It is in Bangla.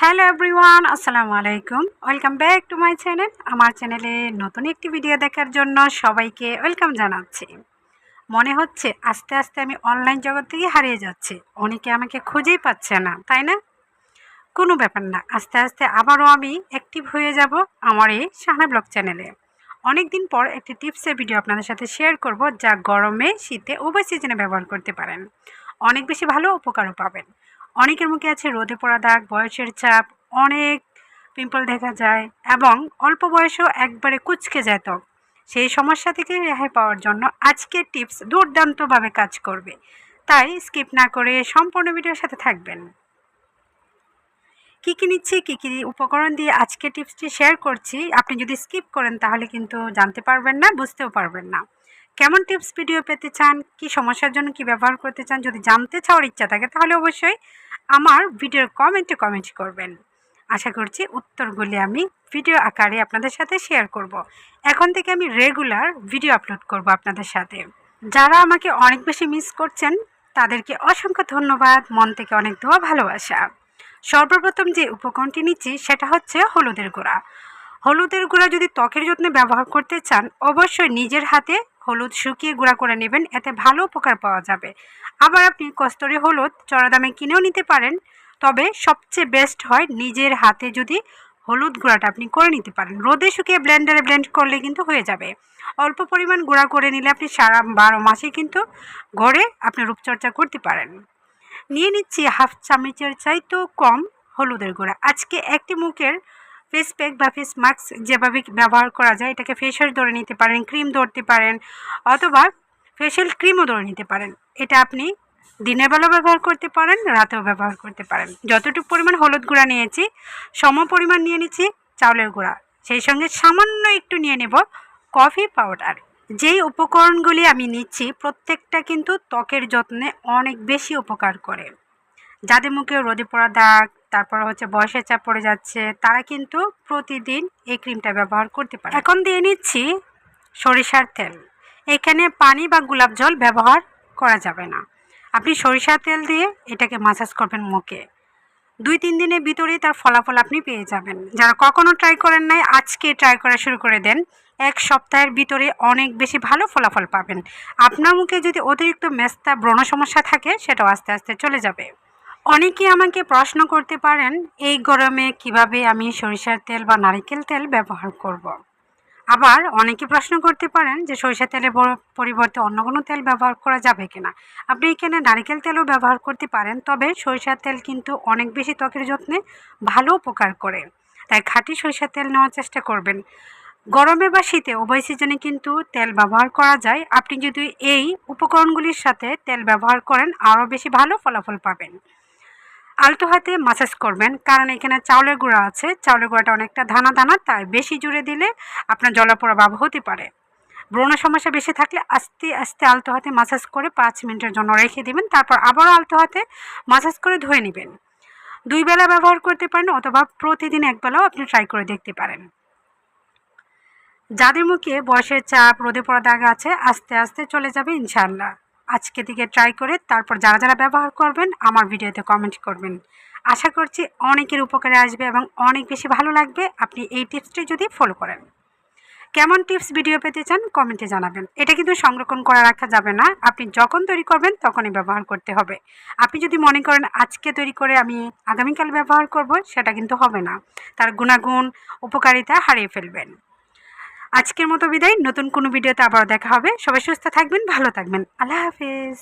হ্যালো এভরিওয়ান আসসালামু আলাইকুম welcome back to my channel আমার চ্যানেলে নতুন একটি ভিডিও দেখার জন্য সবাইকে ওয়েলকাম জানাচ্ছি মনে হচ্ছে আস্তে আস্তে আমি অনলাইন জগৎ থেকে হারিয়ে যাচ্ছি অনেকে আমাকে খুঁজেই পাচ্ছে না তাই না কোনো ব্যাপার না আস্তে আস্তে আবারও আমি অ্যাক্টিভ হয়ে যাব আমার এই শাহানা ব্লগ চ্যানেলে অনেক দিন পর একটি টিপসের ভিডিও আপনাদের সাথে শেয়ার করব যা গরমে শীতে উভয় সিজনে ব্যবহার করতে পারেন অনেক বেশি ভালো উপকারও পাবেন অনেকের মুখে আছে রোদে পড়া দাগ, বয়সের চাপ, অনেক পিম্পল দেখা যায় এবং অল্প বয়সেও একবারে কুচকে যায় ত্বক। সেই সমস্যা থেকে রেহাই পাওয়ার জন্য আজকের টিপস দুর্দান্তভাবে কাজ করবে। তাই স্কিপ না করে সম্পূর্ণ ভিডিওর সাথে থাকবেন। কী কী নিচ্ছি, কী কী উপকরণ দিয়ে আজকে টিপসটি শেয়ার করছি, আপনি যদি স্কিপ করেন তাহলে কিন্তু জানতে পারবেন না, বুঝতেও পারবেন না। কেমন টিপস ভিডিও পেতে চান? কি সমস্যার জন্য কি ব্যবহার করতে চান? যদি জানতে চাওয়ার ইচ্ছা থাকে, তাহলে অবশ্যই আমার ভিডিওর কমেন্টে কমেন্ট করবেন। আশা করছি উত্তরগুলি আমি ভিডিও আকারে আপনাদের সাথে শেয়ার করব। এখন থেকে আমি রেগুলার ভিডিও আপলোড করব আপনাদের সাথে। যারা আমাকে অনেক বেশি মিস করছেন, তাদেরকে অসংখ্য ধন্যবাদ। মন থেকে অনেক দোয়া, ভালোবাসা। সর্বপ্রথম যে উপকরণটি নিচ্ছি, সেটা হচ্ছে হলুদের গুঁড়া। হলুদের গুঁড়া যদি ত্বকের যত্নে ব্যবহার করতে চান, অবশ্যই নিজের হাতে হলুদ শুকিয়ে গুঁড়া করে নেবেন, এতে ভালো উপকার পাওয়া যাবে। আবার আপনি কস্তরি হলুদ চড়া দামে কিনেও নিতে পারেন, তবে সবচেয়ে বেস্ট হয় নিজের হাতে যদি হলুদ গুঁড়াটা আপনি করে নিতে পারেন। রোদে শুকিয়ে ব্লেন্ডারে ব্লেন্ড করলে কিন্তু হয়ে যাবে। অল্প পরিমাণ গুঁড়া করে নিলে আপনি সারা বারো মাসে কিন্তু ঘরে আপনি রূপচর্চা করতে পারেন। নিয়ে নিচ্ছি হাফ চামচের চাইতেও কম হলুদের গুঁড়া। আজকে একটি মুখের ফেস প্যাক বা ফেস মাস্ক যেভাবে ব্যবহার করা যায়, এটাকে ফেসওয়াশ ধরে নিতে পারেন ক্রিম ধরতে পারেন, অথবা ফেশিয়াল ক্রিমও ধরে নিতে পারেন। এটা আপনি দিনের বেলা ব্যবহার করতে পারেন, রাতেও ব্যবহার করতে পারেন। যতটুকু পরিমাণ হলুদ গুঁড়া নিয়েছি, সম পরিমাণ নিয়ে নিচ্ছি চাউলের গুঁড়া। সেই সঙ্গে সামান্য একটু নিয়ে নেব কফি পাউডার যেই উপকরণগুলি আমি নিচ্ছি, প্রত্যেকটা কিন্তু ত্বকের যত্নে অনেক বেশি উপকার করে। যাদের মুখে রোদে পড়া দাগ, তারপর হচ্ছে বয়সের চাপ পড়ে যাচ্ছে, তারা কিন্তু প্রতিদিন এই ক্রিমটা ব্যবহার করতে পারে। এখন দিয়ে নিচ্ছি সরিষার তেল। এখানে পানি বা গোলাপ জল ব্যবহার করা যাবে না। আপনি সরিষার তেল দিয়ে এটাকে মাসাজ করবেন মুখে। দুই, তিন দিনের ভিতরেই তার ফলাফল আপনি পেয়ে যাবেন। যারা কখনো ট্রাই করেন নাই, আজকে ট্রাই করা শুরু করে দেন। এক সপ্তাহের ভিতরে অনেক বেশি ভালো ফলাফল পাবেন। আপনার মুখে যদি অতিরিক্ত মেস্তা, ব্রণ সমস্যা থাকে, সেটাও আস্তে আস্তে চলে যাবে। অনেকে আমাকে প্রশ্ন করতে পারেন, এই গরমে কীভাবে আমি সরিষার তেল বা নারিকেল তেল ব্যবহার করব। আবার অনেকে প্রশ্ন করতে পারেন যে, সরিষার তেলের পরিবর্তে অন্য কোনো তেল ব্যবহার করা যাবে কিনা আপনি এখানে নারিকেল তেলও ব্যবহার করতে পারেন, তবে সরিষার তেল কিন্তু অনেক বেশি ত্বকের যত্নে ভালো উপকার করে। তাই খাঁটি সরিষার তেল নেওয়ার চেষ্টা করবেন। গরমে বা শীতে উভয় সিজনে কিন্তু তেল ব্যবহার করা যায়। আপনি যদি এই উপকরণগুলির সাথে তেল ব্যবহার করেন, আরও বেশি ভালো ফলাফল পাবেন। আলতো হাতে মাসাজ করবেন। কারণ এখানে চাউলের গুঁড়া আছে। চাউলের গুঁড়াটা অনেকটা দানা দানা তাই বেশি জুড়ে দিলে আপনার জলাপোড়া ভাব হতে পারে। ব্রণ সমস্যা বেশি থাকলে আস্তে আস্তে আলতো হাতে মাসাজ করে পাঁচ মিনিটের জন্য রেখে দিবেন। তারপর আবারও আলতো হাতে মাসাজ করে ধুয়ে নেবেন। দুই বেলা ব্যবহার করতে পারেন অথবা প্রতিদিন এক বেলাও আপনি ট্রাই করে দেখতে পারেন। যাদের মুখে বয়সের চাপ, রোদে পড়া দাগ আছে, আস্তে আস্তে চলে যাবে ইনশাল্লাহ আজকে থেকে ট্রাই করে তারপর যারা যারা ব্যবহার করবেন আমার ভিডিওতে কমেন্ট করবেন। আশা করছি অনেকের উপকারে আসবে এবং অনেক বেশি ভালো লাগবে। আপনি এই টিপসটি যদি ফলো করেন। কেমন টিপস ভিডিও পেতে চান কমেন্টে জানাবেন। এটা কিন্তু সংরক্ষণ করে রাখা যাবে না। আপনি যখন তৈরি করবেন তখনই ব্যবহার করতে হবে। আপনি যদি মনে করেন আজকে তৈরি করে আমি আগামীকাল ব্যবহার করব, সেটা কিন্তু হবে না। তার গুণাগুণ, উপকারিতা হারিয়ে ফেলবেন। আজকের মতো বিদায়। নতুন কোনো ভিডিওতে আবার দেখা হবে। সবাই সুস্থ থাকবেন, ভালো থাকবেন। আল্লাহ হাফিজ।